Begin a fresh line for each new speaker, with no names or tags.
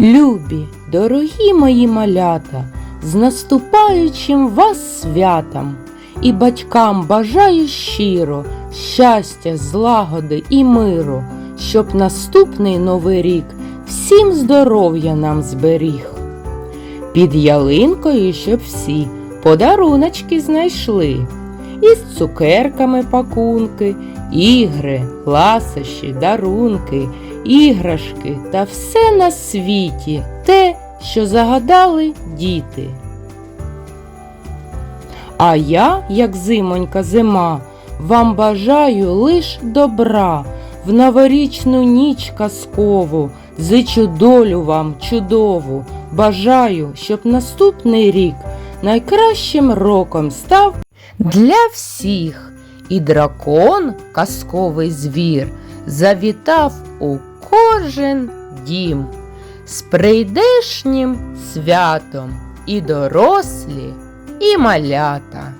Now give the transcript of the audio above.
Любі, дорогі мої малята, з наступаючим вас святом. І батькам бажаю щиро щастя, злагоди і миру, щоб наступний новий рік всім здоров'я нам зберіг. Під ялинкою, щоб всі подаруночки знайшли, із цукерками пакунки, ігри, ласощі, дарунки, іграшки та все на світі те, що загадали діти. А я, як зимонька зима, вам бажаю лиш добра, в новорічну ніч казкову, зичу долю вам чудову, бажаю, щоб наступний рік найкращим роком став для всіх, і дракон, казковий звір, завітав у кожен дім з прийдешнім святом і дорослі, і малята.